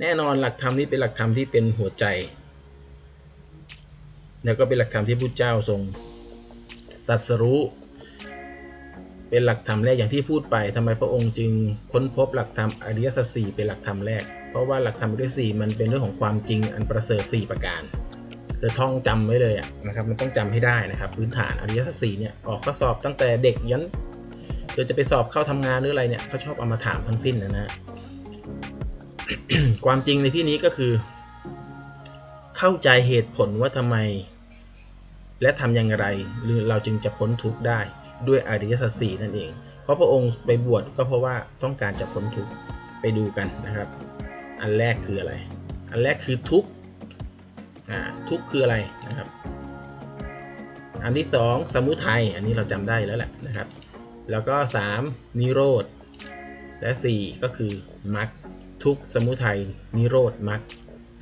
แน่นอนหลักธรรมนี้เป็นหลักธรรมที่เป็นหัวใจ แล้วก็เป็นหลักธรรมที่พุทธเจ้าทรงตรัสรู้ เป็นหลักธรรมแรกอย่างที่พูดไปทำไมพระองค์จึงค้นพบหลักธรรมอริยสัจสี่เป็นหลักธรรมแรก เพราะว่าหลักธรรมอริยสัจสี่มันเป็นเรื่องของความจริงอันประเสริฐสี่ประการเธอท่องจำไว้เลยนะครับ มันต้องจำให้ได้นะครับ พื้นฐานอริยสัจสี่เนี่ยออกข้อสอบตั้งแต่เด็กยันเธอจะไปสอบเข้าทำงานหรืออะไรเนี่ยเขาชอบเอามาถามทั้งสิ้นนะนะ ความจริงในที่นี้ก็คือ เข้าใจเหตุผลว่าทำไม และทำอย่างไรหรือเราจึงจะพ้นทุกข์ได้ด้วยอริยสัจสี่นั่นเอง เพราะพระองค์ไปบวชก็เพราะว่าต้องการจะพ้นทุกข์ไปดูกันนะครับ อันแรกคืออะไร อันแรกคือทุกข์ทุกข์คืออะไรนะครับ อันที่สองสมุทัยอันนี้เราจำได้แล้วแหละนะครับ แล้วก็สามนิโรธและสี่ก็คือมรรค ทุกสมุทัยนิโรธมรรค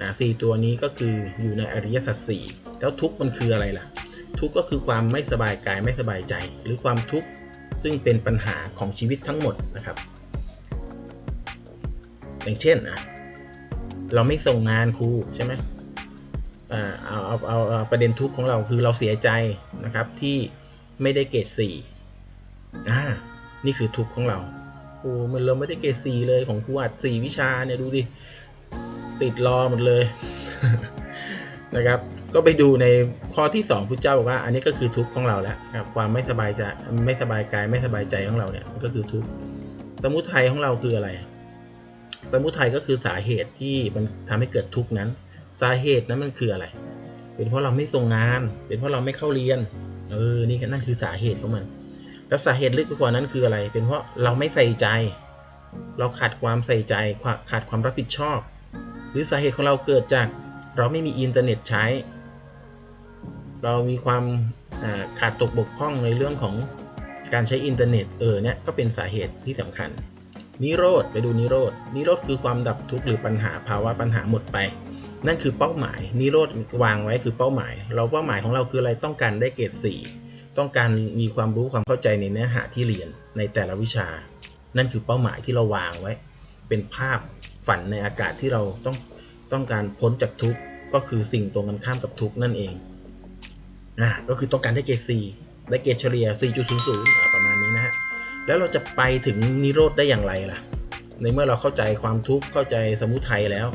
อ่าสี่ตัวนี้ก็คืออยู่ในอริยสัจสี่แล้วทุกมันคืออะไรล่ะ ทุกก็คือความไม่สบายกายไม่สบายใจ หรือความทุกข์ซึ่งเป็นปัญหาของชีวิตทั้งหมดนะครับ อย่างเช่นอะเราไม่ส่งงานครูใช่ไหมเอาเอาเอาเอาประเด็นทุกข์ของเราคือเราเสียใจนะครับที่ไม่ได้เกรดสี่อ่านี่คือทุกข์ของเรา โอ้มันเราไม่ได้เกรดสี่เลยของครูอัดสี่วิชาเนี่ยดูดิ ติดรอหมดเลยนะครับก็ไปดูในข้อที่2พุทธเจ้าบอกว่าอันนี้ก็คือทุกข์ของเราแล้วนะครับความไม่สบายใจไม่สบายกายไม่สบายใจของเราเนี่ยก็คือทุกข์สมุทัยของเราคืออะไร สมุทัยก็คือสาเหตุที่มันทำให้เกิดทุกข์นั้น สาเหตุนั้นมันคืออะไร เป็นเพราะเราไม่ส่งงาน เป็นเพราะเราไม่เข้าเรียนเออนี่นั่นคือสาเหตุของมัน แล้วสาเหตุลึกไปกว่านั้นคืออะไร เป็นเพราะเราไม่ใส่ใจ เราขาดความใส่ใจ ขาดความรับผิดชอบ หรือสาเหตุของเราเกิดจากเราไม่มีอินเทอร์เน็ตใช้ เรามีความขาดตกบกพร่องในเรื่องของการใช้อินเทอร์เน็ต เออเนี่ยก็เป็นสาเหตุที่สำคัญ นิโรธไปดูนิโรธ นิโรธคือความดับทุกข์หรือปัญหาภาวะปัญหาหมดไป นั่นคือเป้าหมาย นิโรธวางไว้คือเป้าหมาย เราเป้าหมายของเราคืออะไรต้องการได้เกรดสี่ ต้องการมีความรู้ความเข้าใจในเนื้อหาที่เรียนในแต่ละวิชา นั่นคือเป้าหมายที่เราวางไว้ เป็นภาพฝันในอากาศที่เราต้องต้องการพ้นจากทุกข์ก็คือสิ่งตรงกันข้ามกับทุกข์นั่นเองอ่าก็คือต้องการได้เกรด4ได้เกรดเฉลี่ย 4.00อ่าประมาณนี้นะฮะแล้วเราจะไปถึงนิโรธได้อย่างไรล่ะ ในเมื่อเราเข้าใจความทุกข์เข้าใจสมุทัยแล้ว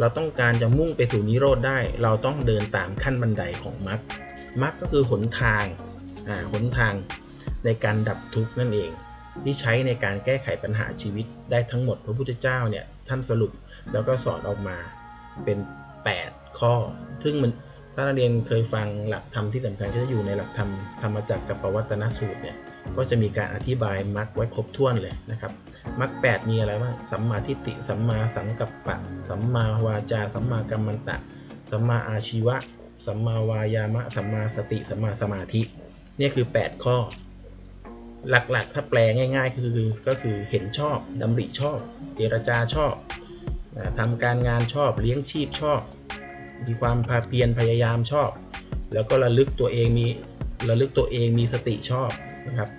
เราต้องการจะมุ่งไปสู่นิโรธได้ เราต้องเดินตามขั้นบันไดของมรรคมรรคก็คือหนทาง หนทางในการดับทุกข์นั่นเอง ที่ใช้ในการแก้ไขปัญหาชีวิตได้ทั้งหมดพระพุทธเจ้าเนี่ยท่านสรุปแล้วก็สอนออกมาเป็น 8 ข้อ ซึ่งมันถ้านักเรียนเคยฟังหลักธรรมที่สำคัญก็จะอยู่ในหลักธรรมธรรมจักรกับปวัตนสูตรเนี่ยก็จะมีการอธิบายมรรคไว้ครบถ้วนเลยนะครับมรรคแมีอะไรบ้างสัมมาทิฏฐิสัมมาสังกัปปะ สัมมาวาจา สัมมากัมมันตะ สัมมาอาชีวะ สัมมาวายามะ สัมมาสติ สัมมาสมาธิ นี่คือ 8 ข้อ หลักๆ ถ้าแปลง่าย ๆ คือก็คือเห็นชอบดำริชอบ เจรจาชอบทำการงานชอบเลี้ยงชีพชอบ มีความภาเพียรพยายามชอบ แล้วก็ระลึกตัวเองมีระลึกตัวเองมีสติชอบนะครับ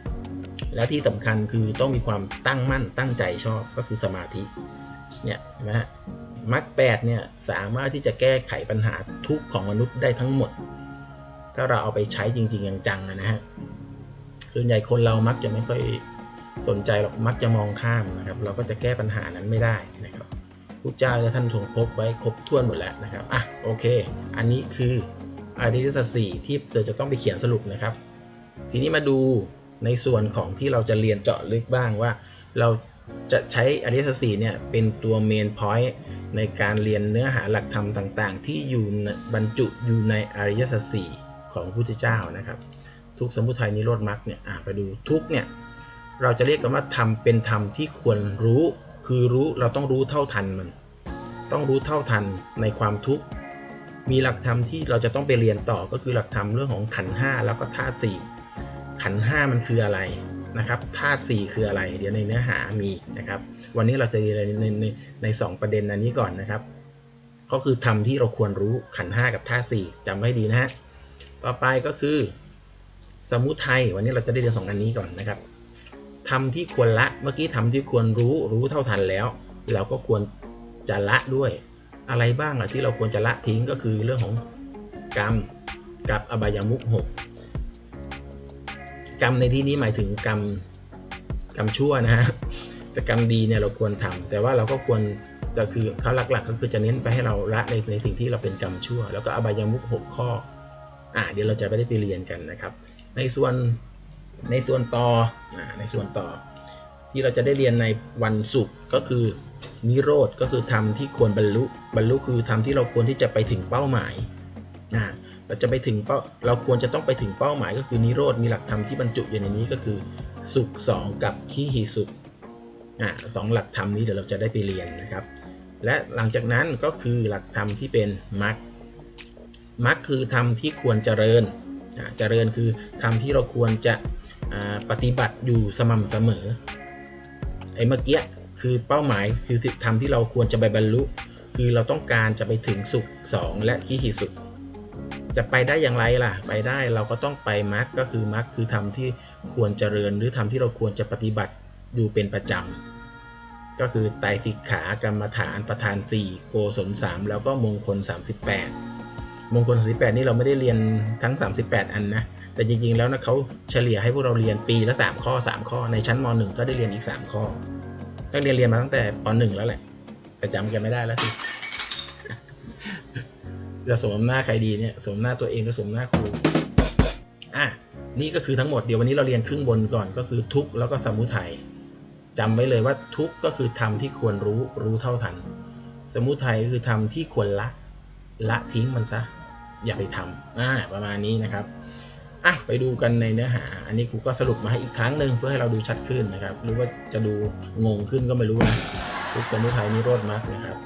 และที่สำคัญคือต้องมีความตั้งมั่นตั้งใจชอบก็คือสมาธิเนี่ยนะฮะมรรคแปดเนี่ยสามารถที่จะแก้ไขปัญหาทุกข์ของมนุษย์ได้ทั้งหมด ถ้าเราเอาไปใช้จริง ๆ จังๆนะฮะส่วนใหญ่คนเรามักจะไม่ค่อยสนใจหรอกมักจะมองข้ามนะครับ เราก็จะแก้ปัญหานั้นไม่ได้นะครับพุทธเจ้าจะท่านทรงคบไว้ครบถ้วนหมดแล้วนะครับอะโอเค อันนี้คืออริยสัจสี่ที่เธอจะต้องไปเขียนสรุปนะครับ ทีนี้มาดูในส่วนของที่เราจะเรียนเจาะลึกบ้างว่า เราจะใช้อริยสัจสี่เนี่ยเป็นตัวเมนพอยต์ในการเรียนเนื้อหาหลักธรรมต่าง ๆ ที่อยู่บรรจุอยู่ในอริยสัจสี่ ของพระพุทธเจ้านะครับ ทุกสมุทัยนิโรธมรรคเนี่ยไปดูทุกเนี่ยเราจะเรียกกันว่าธรรมเป็นธรรมที่ควรรู้ คือรู้เราต้องรู้เท่าทันมัน ต้องรู้เท่าทันในความทุกข์มีหลักธรรมที่เราจะต้องไปเรียนต่อก็คือหลักธรรมเรื่องของขันห้าแล้วก็ธาตุสี่ขันห้ามันคืออะไรนะครับธาตุสี่คืออะไร เดี๋ยวในเนื้อหามีนะครับ วันนี้เราจะเรียนในในในสองประเด็นอันนี้ก่อนนะครับ ก็คือธรรมที่เราควรรู้ขันห้ากับธาตุสี่จำไว้ดีนะฮะ ต่อไปก็คือสมุทัยวันนี้เราจะได้เรียนสองอันนี้ก่อนนะครับทำที่ควรละเมื่อกี้ทำที่ควรรู้รู้เท่าทันแล้ว เราก็ควรจะละด้วย อะไรบ้างอะที่เราควรจะละทิ้งก็คือเรื่องของกรรมกับอบายามุขหกกรรมในที่นี้หมายถึงกรรมกรรมชั่วนะฮะแต่กรรมดีเนี่ยเราควรทำแต่ว่าเราก็ควรจะคือเขาหลักๆ ก็คือจะเน้นไปให้เราละในในสิ่งที่เราเป็นกรรมชั่ว แล้วก็อบายามุขหกข้อ อ่าเดี๋ยวเราจะไม่ได้ไปเรียนกันนะครับ ในส่วนในส่วนต่ออ่าในส่วนต่อ ที่เราจะได้เรียนในวันศุกร์ก็คือนิโรธก็คือธรรมที่ควรบรรลุบรรลุคือธรรมที่เราควรที่จะไปถึงเป้าหมายอ่าเราจะไปถึงเป้าเราควรจะต้องไปถึงเป้าหมาย ก็คือนิโรธมีหลักธรรมที่บรรจุอยู่ในนี้ก็คือสุขสองกับขีหิสุขอ่าสองหลักธรรมนี้เดี๋ยวเราจะได้ไปเรียนนะครับ และหลังจากนั้นก็คือหลักธรรมที่เป็นมรรค มรรคคือธรรมที่ควรเจริญเจริญคือธรรมที่เราควรจะปฏิบัติอยู่สม่ำเสมอไอ้เมื่อกี้คือเป้าหมายคือธรรมที่เราควรจะไปบรรลุ คือเราต้องการจะไปถึงสุข 2 และขีหิสุข จะไปได้อย่างไรล่ะ ไปได้เราก็ต้องไปมรรคก็คือมรรคคือธรรมที่ควรเจริญ หรือธรรมที่เราควรจะปฏิบัติอยู่เป็นประจำก็คือไตรสิกขากรรมฐานประธาน 4 โกศล3แล้วก็มงคล 38 มงคล38นี่เราไม่ได้เรียนทั้ง 38 อันนะ แต่จริงๆ แล้วนะเขาเฉลี่ยให้พวกเราเรียนปีละ 3 ข้อ 3 ข้อ ในชั้นม .1 ก็ได้เรียนอีก 3 ข้อตั้งเรียนเรียนมาตั้งแต่ป .1 แล้วแหละ แต่จำกันไม่ได้แล้วสิจะสมหน้าใครดีเนี่ยสมหน้าตัวเองก็สมหน้าครูอะนี่ก็คือทั้งหมดเดี๋ยววันนี้เราเรียนครึ่งบนก่อนก็คือทุกข์แล้วก็สมุทัยจำไว้เลยว่าทุกข์ก็คือธรรมที่ควรรู้รู้เท่าทัน สมุทัยก็คือธรรมที่ควรละ ละทิ้งมันซะ อย่าไปทำอ่าประมาณนี้นะครับอะไปดูกันในเนื้อหา อันนี้ครูก็สรุปมาให้อีกครั้งหนึ่งเพื่อให้เราดูชัดขึ้นนะครับ หรือว่าจะดูงงขึ้นก็ไม่รู้นะทุกสมุทัยนิโรธมรรคนะครับ